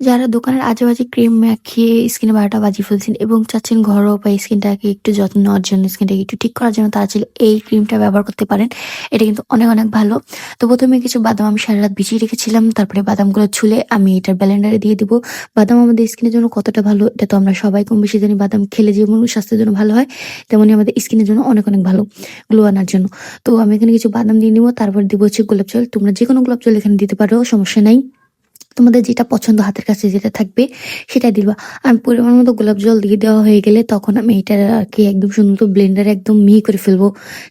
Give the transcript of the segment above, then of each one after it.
যারা দোকানের আজেবাজে ক্রিম মাখিয়ে স্কিনে বারোটা বাজি ফেলছেন এবং চাচ্ছেন ঘরোয়া উপায়ে স্কিনটাকে একটু যত্ন নেওয়ার জন্য স্কিনটাকে একটু ঠিক করার জন্য তারা চাইলে এই ক্রিমটা ব্যবহার করতে পারেন। এটা কিন্তু অনেক অনেক ভালো। তো প্রথমে কিছু বাদাম আমি সারা রাত ভিজিয়ে রেখেছিলাম, তারপরে বাদামগুলো ছুলে আমি এটার ব্যালেন্ডারে দিয়ে দিব। বাদাম আমাদের স্কিনের জন্য কতটা ভালো, এটা তো আমরা সবাই কম বেশি জানি, বাদাম খেলে যেমন স্বাস্থ্যের জন্য ভালো হয় তেমনি আমাদের স্কিনের জন্য অনেক অনেক ভালো গ্লো আনার জন্য। তো আমি এখানে কিছু বাদাম দিয়ে নিবো, তারপর দিব হচ্ছে গোলাপ জল। তোমরা যে কোনো গোলাপ জল এখানে দিতে পারো, সমস্যা নাই। তোমাদের যেটা পছন্দ হাতের কাছে যেটা থাকবে সেটা দিবা। আর পরিমাণ মতো গোলাপ জল দিয়ে দেওয়া হয়ে গেলে তখন আমি এটা আর কি একদম সুন্দর ব্লেন্ডারে একদম মিহি করে ফেলব।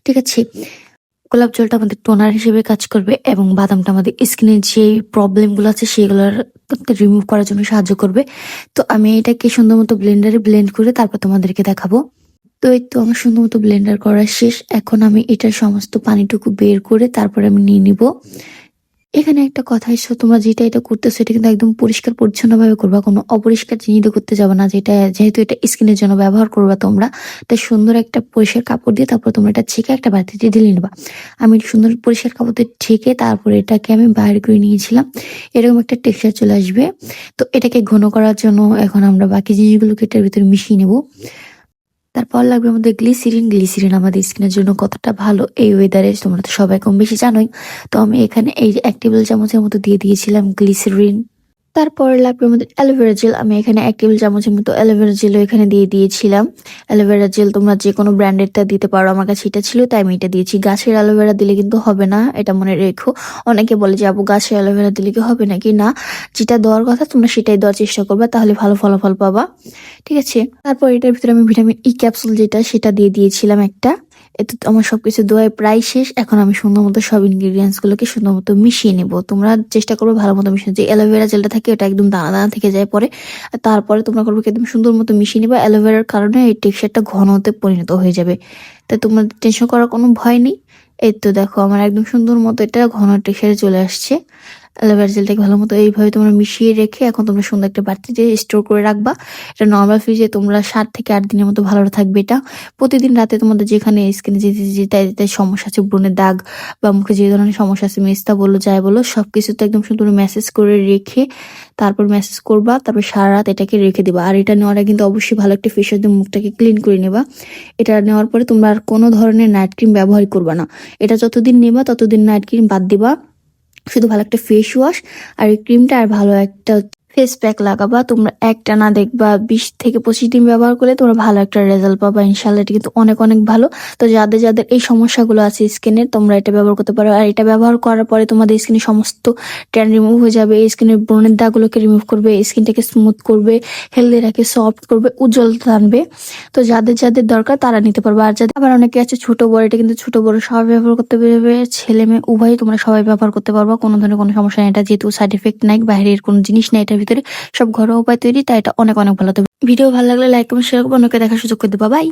ঠিক আছে? গোলাপ জলটা আমাদের টোনার হিসেবে কাজ করবে এবং বাদামটা আমাদের স্কিনের যে প্রবলেমগুলো আছে সেগুলোর রিমুভ করার জন্য সাহায্য করবে। তো আমি এটাকে সুন্দর মতো ব্লেন্ডারে ব্লেন্ড করে তারপর তোমাদেরকে দেখাবো। তো এই তো আমার সুন্দর মতো ব্লেন্ডার করা শেষ। এখন আমি এটার সমস্ত পানিটুকু বের করে তারপরে আমি নিয়ে নিব। এখানে একটা কথা এসো, তোমরা যেটা এটা করতেছো, এটা কিন্তু একদম পরিষ্কার পরিচ্ছন্ন ভাবে করবা, কোনো অপরিষ্কার জিনিস করতে যাবে না, যেটা যেহেতু এটা স্কিনের জন্য ব্যবহার করবা তোমরা, তাই সুন্দর একটা পরিষ্কার কাপড় দিয়ে তারপর তোমরা এটা ছেঁকে একটা বাড়িতে ঢেলে নেবা। আমি সুন্দর পরিষ্কার কাপড় দিয়ে ছেঁকে তারপরে এটাকে আমি বাইরে করে নিয়েছিলাম, এরকম একটা টেক্সচার চলে আসবে। তো এটাকে ঘন করার জন্য এখন আমরা বাকি জিনিসগুলোকে এটার ভিতরে মিশিয়ে নেব। তারপর লাগবে আমাদের গ্লিসিরিন। গ্লিসিরিন আমাদের স্কিনের জন্য কতটা ভালো এই ওয়েদারে তোমরা তো সবাই কম বেশি জানোই। তো আমি এখানে এই এক টেবিল চামচের মতো দিয়ে দিয়েছিলাম গ্লিসিরিন। তারপরে লাগবে আমাদের অ্যালোভেরা জেল। আমি এখানে এক টেবিল চামচের মতো অ্যালোভেরা জেলও এখানে দিয়ে দিয়েছিলাম। অ্যালোভেরা জেল তোমরা যে কোনো ব্র্যান্ডেরটা দিতে পারো। আমার কাছে এটা ছিল, তাই আমি এটা দিয়েছি। গাছের অ্যালোভেরা দিলে কিন্তু হবে না, এটা মনে রেখো। অনেকে বলে যে আপু গাছের অ্যালোভেরা দিলে কি হবে নাকি? না, যেটা দেওয়ার কথা তোমরা সেটাই দেওয়ার চেষ্টা করবে, তাহলে ভালো ফলাফল পাবা। ঠিক আছে? তারপর এটার ভিতরে আমি ভিটামিন ই ক্যাপসুল যেটা, সেটা দিয়ে দিয়েছিলাম একটা। এতে আমার সবকিছু দোয়ায় প্রায় শেষ। এখন আমি সুন্দর মতো সব ইনগ্রিডিয়েন্টস গুলোকে সুন্দর মতো মিশিয়ে নেব। তোমরা চেষ্টা করবে ভালো মতো মিশিয়ে যে অ্যালোভেরা জেলটা থাকে, ওটা একদম দানা দানা থেকে যায় পরে। তারপরে তোমরা করবে একদম সুন্দর মতো মিশিয়ে নেবে। অ্যালোভেরার কারণে এই টেক্সচারটা ঘনতে পরিণত হয়ে যাবে। তাই তোমার টেনশন করার কোনো ভয় নেই। এই তো দেখো, আমার একদম সুন্দর মতো এটা ঘন টেক্সচারে চলে আসছে। অ্যালোভেরা জেলটাকে ভালো মতো এইভাবে তোমরা মিশিয়ে রেখে এখন তোমরা সুন্দর একটা বাড়তিতে স্টোর করে রাখবা। এটা নর্মাল ফ্রিজে তোমরা সাত থেকে আট দিনের মতো ভালো থাকবে এটা। প্রতিদিন রাতে তোমাদের যেখানে স্কিনে যেতে যেতে সমস্যা আছে, ব্রণের দাগ বা মুখে যে ধরনের সমস্যা আছে, মেস্তা বলো যাই বলো সব কিছু তো একদম সুন্দর মেসেজ করে রেখে তারপর মেসেজ করবা, তারপর সারা রাত এটাকে রেখে দিবা। আর এটা নেওয়ার কিন্তু অবশ্যই ভালো একটা ফেসের দিয়ে মুখটাকে ক্লিন করে নেবা। এটা নেওয়ার পরে তোমরা আর কোনো ধরনের নাইট ক্রিম ব্যবহার করবা না। এটা যতদিন নেবা, ততদিন নাইট ক্রিম বাদ দিবা। শুধু ভালো একটা ফেস ওয়াশ আর এই ক্রিমটা আর ভালো একটা ফেস প্যাক লাগাবা, তোমরা একটা না দেখবা, বিশ থেকে পঁচিশ দিন ব্যবহার করলে তোমরা ভালো একটা রেজাল্ট পাবা ইনশাল্লাহ এটা কিন্তু অনেক অনেক ভালো। তো যাদের যাদের এই সমস্যাগুলো আছে স্কিনের তোমরা এটা ব্যবহার করতে পারো। আর এটা ব্যবহার করার পরে তোমাদের স্কিনের সমস্ত ট্যান রিমুভ হয়ে যাবে। স্কিনের ব্রণের দাগগুলোকে রিমুভ করবে স্কিনটাকে স্মুথ করবে হেলদি রাখে সফট করবে উজ্জ্বলতা আনবে। তো যাদের যাদের দরকার তারা নিতে পারবে। আর যাদের, আবার অনেকে আছে ছোট বড়, এটা কিন্তু ছোট বড় সবাই ব্যবহার করতে পারবে। ছেলে মেয়ে উভয়ই তোমরা সবাই ব্যবহার করতে পারবা। কোনো ধরনের কোনো সমস্যা নেই। এটা যেহেতু সাইড এফেক্ট নাই, বাইরের কোনো জিনিস নেই এটার ভিতরে সব ঘরোয়া উপায় তৈরি, তাই এটা অনেক অনেক ভালো। তো ভিডিও ভালো লাগলে লাইক কমেন্ট শেয়ার করব অনেকে দেখার সুযোগ করে দেবা। বাই